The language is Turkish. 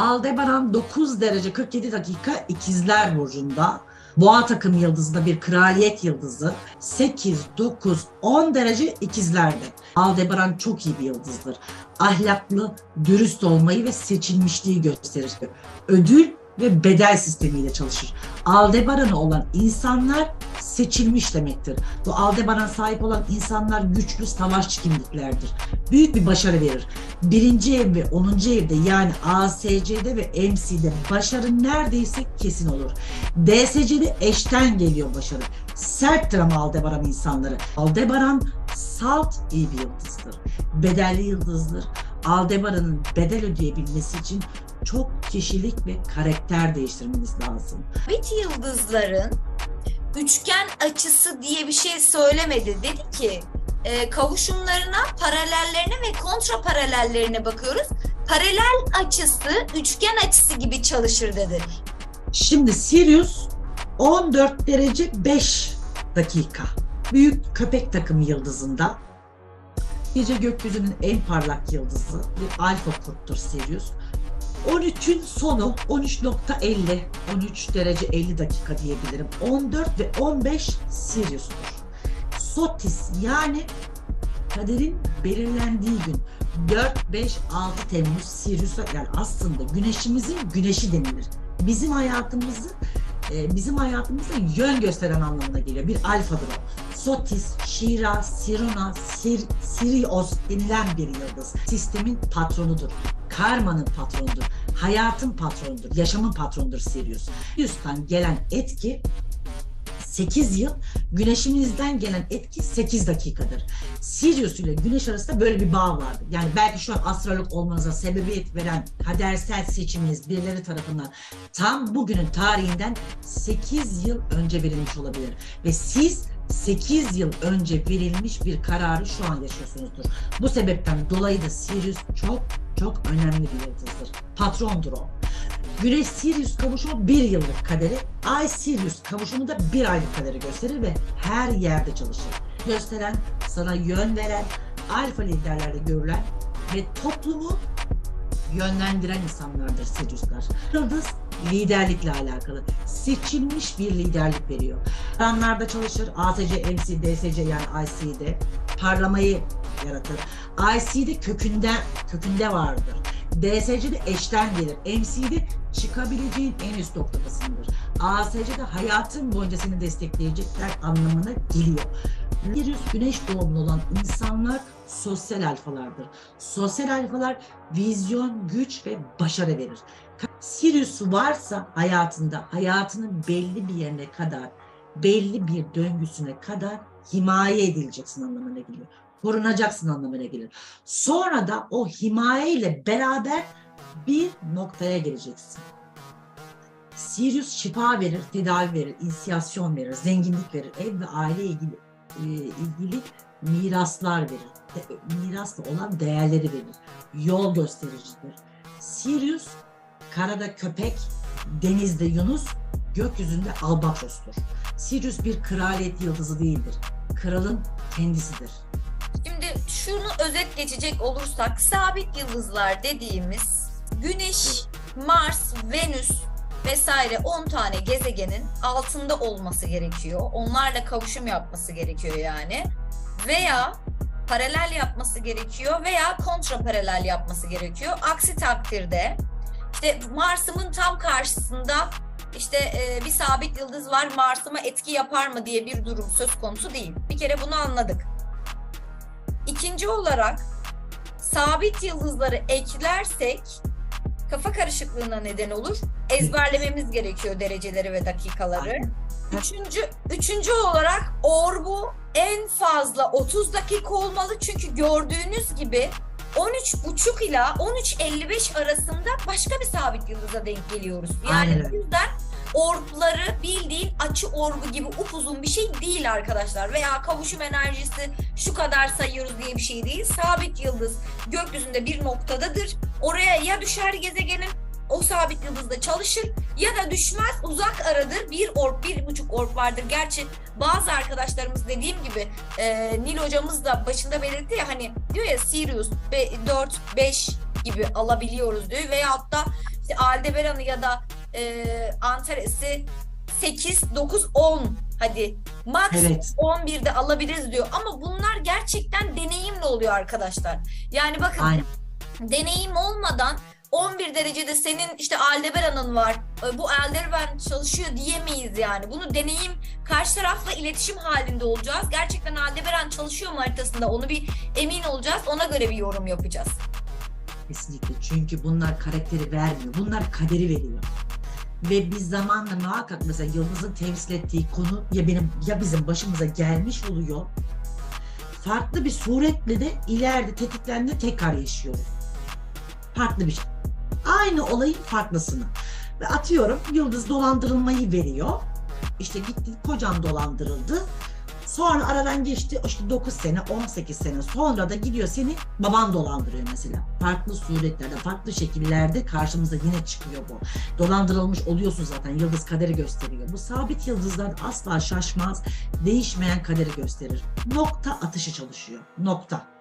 Aldebaran 9 derece 47 dakika ikizler burcunda. Boğa takım yıldızı bir kraliyet yıldızı. 8, 9, 10 derece ikizlerde. Aldebaran çok iyi bir yıldızdır. Ahlaklı, dürüst olmayı ve seçilmişliği gösterir. Ödül ve bedel sistemiyle çalışır. Aldebaran'ı olan insanlar seçilmiş demektir. Bu Aldebaran sahip olan insanlar güçlü savaşçı kimliklerdir. Büyük bir başarı verir. Birinci ev ve onuncu evde yani ASC'de ve MC'de başarı neredeyse kesin olur. DSC'de eşten geliyor başarı. Serttir ama Aldebaran insanları. Aldebaran salt iyi bir yıldızdır. Bedelli yıldızdır. Aldebaran'ın bedel ödeyebilmesi için çok kişilik ve karakter değiştirmeniz lazım. Bit yıldızların üçgen açısı diye bir şey söylemedi. Dedi ki e, kavuşumlarına, paralellerine ve kontra paralellerine bakıyoruz. Paralel açısı üçgen açısı gibi çalışır dedi. Şimdi Sirius 14 derece 5 dakika. Büyük köpek takımı yıldızında gece gökyüzünün en parlak yıldızı bir alfa kurttur Sirius. 13'ün sonu 13.50 13 derece 50 dakika diyebilirim. 14 ve 15 Sirius'tur. Sotis yani kaderin belirlendiği gün 4, 5, 6 Temmuz Sirius'a yani aslında güneşimizin güneşi denilir. Bizim hayatımızı e, bizim hayatımızda yön gösteren anlamına geliyor. Bir alfadır o. Sotis, Shira, Sirona, Sir, Sirios denilen bir yıldız. Sistemin patronudur. Karmanın patronudur. Hayatın patronudur. Yaşamın patronudur Sirius. Sirius'tan gelen etki 8 yıl, güneşimizden gelen etki 8 dakikadır. Sirius ile güneş arasında böyle bir bağ vardır. Yani belki şu an astrolog olmanıza sebebiyet veren kadersel seçiminiz birileri tarafından tam bugünün tarihinden 8 yıl önce verilmiş olabilir. Ve siz 8 yıl önce verilmiş bir kararı şu an yaşıyorsunuzdur. Bu sebepten dolayı da Sirius çok çok önemli bir yıldızdır. Patrondur o. Güneş Sirius kavuşumu bir yıllık kaderi, Ay Sirius kavuşumu da bir aylık kaderi gösterir ve her yerde çalışır. Gösteren, sana yön veren, alfa liderlerde görülen ve toplumu yönlendiren insanlardır Siriuslar. Yıldız liderlikle alakalı. Seçilmiş bir liderlik veriyor. Alanlarda çalışır. ASC, MC, DSC yani IC'de parlamayı yaratır. IC'de kökünde kökünde vardır. DSC'de eşten gelir. MC'de çıkabileceğin en üst noktasındır. ASC'de hayatın boyunca seni destekleyecekler anlamına geliyor. Sirius güneş doğumlu olan insanlar sosyal alfalardır. Sosyal alfalar vizyon, güç ve başarı verir. Sirius varsa hayatında, hayatının belli bir yerine kadar, belli bir döngüsüne kadar himaye edileceksin anlamına geliyor. Korunacaksın anlamına gelir. Sonra da o himaye ile beraber bir noktaya geleceksin. Sirius şifa verir, tedavi verir, inisiyasyon verir, zenginlik verir, ev ve aile ilgili e, ilgili miraslar verir. De, mirasla olan değerleri verir. Yol göstericidir. Sirius karada köpek, denizde yunus, gökyüzünde albatrostur. Sirius bir kraliyet yıldızı değildir. Kralın kendisidir. Şimdi şunu özet geçecek olursak sabit yıldızlar dediğimiz Güneş, Mars, Venüs vesaire 10 tane gezegenin altında olması gerekiyor. Onlarla kavuşum yapması gerekiyor yani. Veya paralel yapması gerekiyor veya kontra paralel yapması gerekiyor. Aksi takdirde işte Mars'ımın tam karşısında işte e, bir sabit yıldız var Mars'ıma etki yapar mı diye bir durum söz konusu değil. Bir kere bunu anladık. İkinci olarak sabit yıldızları eklersek kafa karışıklığına neden olur. Ezberlememiz gerekiyor dereceleri ve dakikaları. Üçüncü, üçüncü olarak orbu en fazla 30 dakika olmalı çünkü gördüğünüz gibi 13.5 ila 13.55 arasında başka bir sabit yıldıza denk geliyoruz. Yani Aynen. bu yüzden orbları bildiğin açı orbu gibi upuzun bir şey değil arkadaşlar. Veya kavuşum enerjisi şu kadar sayıyoruz diye bir şey değil. Sabit yıldız gökyüzünde bir noktadadır. Oraya ya düşer gezegenin o sabit yıldızda çalışır ya da düşmez uzak aradır bir orb bir buçuk orb vardır. Gerçi bazı arkadaşlarımız dediğim gibi e, Nil hocamız da başında belirtti ya hani diyor ya Sirius 4 5 gibi alabiliyoruz diyor veyahut da işte Aldebaran'ı ya da e, Antares'i 8, 9, 10 hadi max Evet. 11'de alabiliriz diyor. Ama bunlar gerçekten deneyimle oluyor arkadaşlar. Yani bakın Aynen. deneyim olmadan 11 derecede senin işte Aldebaran'ın var. e, Bu Aldebaran çalışıyor diyemeyiz yani. Bunu deneyim karşı tarafla iletişim halinde olacağız. Gerçekten Aldebaran çalışıyor mu haritasında onu bir emin olacağız. Ona göre bir yorum yapacağız. Kesinlikle. Çünkü bunlar karakteri vermiyor. Bunlar kaderi veriyor. Ve biz zamanla muhakkak mesela Yıldız'ın temsil ettiği konu ya benim ya bizim başımıza gelmiş oluyor. Farklı bir suretle de ileride tetiklendiğinde tekrar yaşıyoruz. Farklı bir şey. Aynı olayın farklısını. Ve atıyorum Yıldız dolandırılmayı veriyor. İşte gitti kocam dolandırıldı. Sonra aradan geçti işte 9 sene 18 sene sonra da gidiyor seni baban dolandırıyor mesela. Farklı suretlerde farklı şekillerde karşımıza yine çıkıyor bu. Dolandırılmış oluyorsun zaten yıldız kaderi gösteriyor. Bu sabit yıldızlar asla şaşmaz değişmeyen kaderi gösterir. Nokta atışı çalışıyor. Nokta.